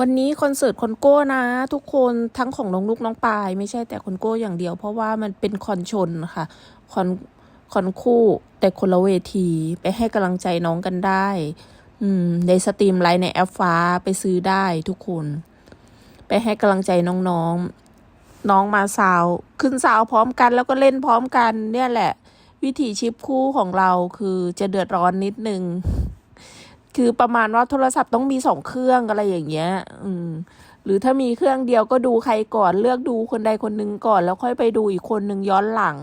วันนี้คอนเสิร์ตคอนโก้นะ ทุกคนทั้งของน้องลูกน้องปาย ไม่ใช่แต่คอนโก้อย่างเดียว เพราะว่ามันเป็นคอนชนค่ะคอนคอนคู่แต่คนละเวทีไปให้กำลังใจน้องกันได้ อืมในสตรีมไลน์ในแอปฟ้าไปซื้อได้ทุกคน ไปให้กำลังใจน้องๆ น้องมาซาว ขึ้นซาวพร้อมกันแล้วก็เล่นพร้อมกัน เนี่ยแหละ วิถีชีพคู่ของเราคือจะเดือดร้อนนิดนึง คือประมาณว่าโทรศัพท์ต้องมีสองเครื่องอะไรอย่างเงี้ย อืม หรือถ้ามีเครื่องเดียวก็ดูใครก่อนเลือกดูคนใดคนหนึ่งก่อน แล้วค่อยไปดูอีกคนหนึ่งย้อนหลัง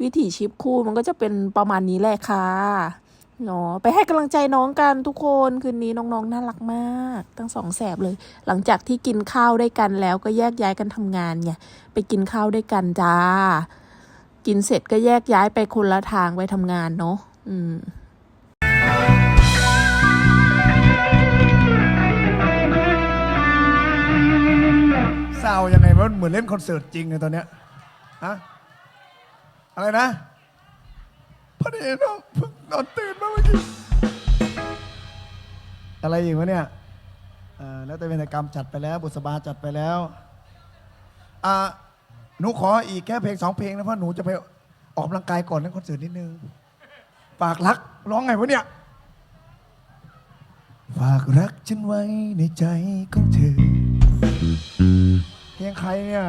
วิถีชีพคู่มันก็จะเป็นประมาณนี้แหละค่ะเนาะไปให้กำลังใจน้องกันทุกคนคืนนี้น้องๆน่ารักมาก ทั้งสองแสบเลย หลังจากที่กินข้าวได้กันแล้วก็แยกย้ายกันทำงานไงไปกินข้าวได้กันจ้า กินเสร็จก็แยกย้ายไปคนละทางไปทำงานเนาะอืม ซาวยังไงมันเหมือนเล่นคอนเสิร์ตจริงเลยตอนเนี้ยฮะอะไรนะพอดีน้องเพิ่งนอนตื่นมาเมื่อกี้อะไรอีกวะเนี่ยเอ่อแล้วแต่เวรกรรมจัดไปแล้ว บุษบาจัดไปแล้วอ่าหนูขออีกแค่เพลงสองเพลงนะเพราะหนูจะไปออกกำลังกายก่อนเล่นคอนเสิร์ตนิดนึงฝากรักร้องไงวะเนี่ย ฝากรักฉันไว้ในใจของเธอ ลงใครเนี่ย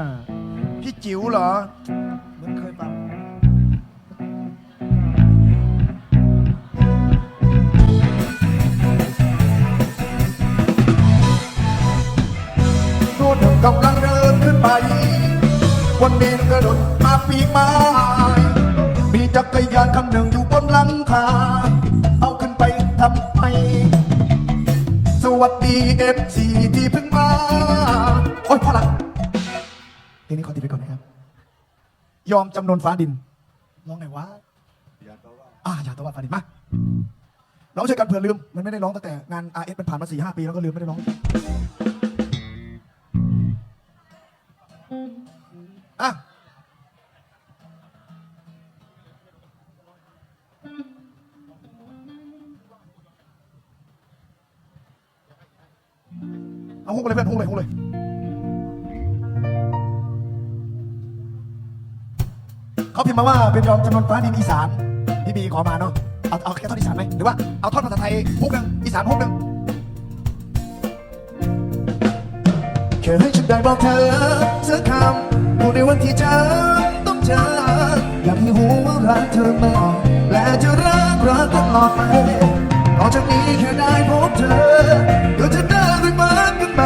พี่จิ๋วเหรอเหมือนเคยฟังโน่นกำลังเดินขึ้นไป วันนี้กระโดดมาปีกไม้มีจักรยานคันหนึ่งอยู่บนหลังคา เอาขึ้นไปทำไม สวัสดีเอฟซีที่เพิ่ง นี้ขอติดไปก่อนนะครับ ยอมจำนนฟ้าดินร้องไงวะอ่าอย่าตะวันฟ้าดินมาเราช่วยกันเผื่อลืม มันไม่ได้ร้องตั้งแต่งาน R S มันผ่านมาสี่ห้าปีแล้วก็ลืมไม่ได้ร้องอะเอาฮุกเลยเพื่อนฮุกเลยฮุกเลย เขาพิมพ์มาว่าเป็นยอมจำนวนฟ้าดินอีสานพี่บีขอมาเนาะเอาเอาแค่ท่อนอีสานไหมหรือว่าเอาท่อนภาษาไทยฮุกหนึ่งอีสานฮุกหนึ่งแค่ให้ฉันได้บอกเธอสักคำพูดในวันที่เจอต้องเจออยากให้หูว่ารักเธอมากและจะรักรักตลอดไปต่อจากนี้แค่ได้พบเธอก็จะได้ไม่เหมือนกันไหม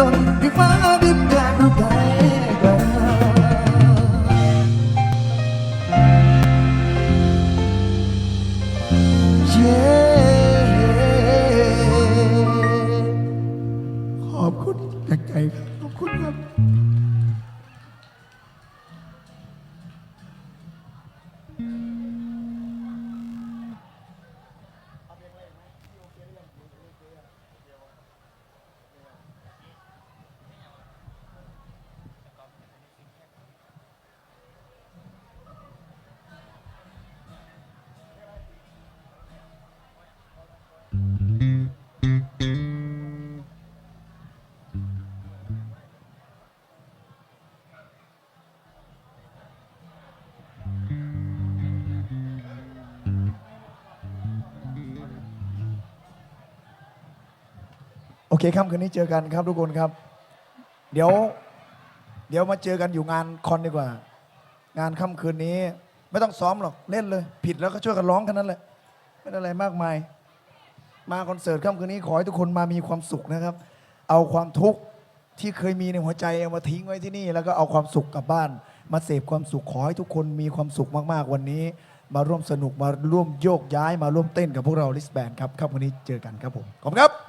นนให้ฟ้าดินแยกดูไกลขอบคุณจากใจครับขอบคุณครับ โอเคค่ำคืนนี้เจอกันครับทุกคนครับ เดี๋ยว เดี๋ยวมาเจอกันอยู่งานคอนดีกว่า งานค่ำคืนนี้ ไม่ต้องซ้อมหรอกเล่นเลย ผิดแล้วก็ช่วยกันร้องแค่นั้นแหละไม่ได้อะไรมากมาย มาคอนเสิร์ตค่ำคืนนี้ขอให้ทุกคนมามีความสุขนะครับ เอาความทุกข์ที่เคยมีในหัวใจเอามาทิ้งไว้ที่นี่ แล้วก็เอาความสุขกลับบ้าน มาเสพความสุขขอให้ทุกคนมีความสุขมากๆวันนี้ มาร่วมสนุกมาร่วมโยกย้าย มาร่วมเต้นกับพวกเราลิสแบนครับค่ำคืนนี้เจอกันครับผมขอบคุณครับ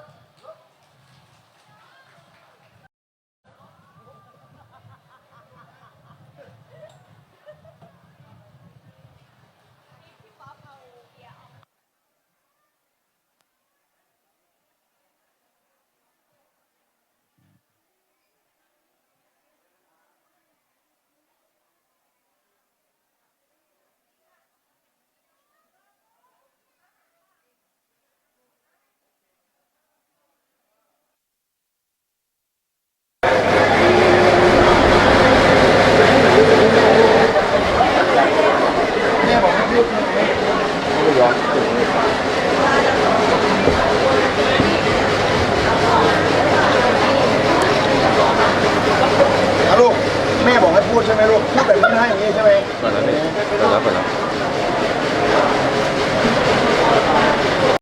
ลูกแบบนี้ให้อย่างนี้ใช่ไหม เปิดแล้นี่เปิดแล้วเปิดแล้ว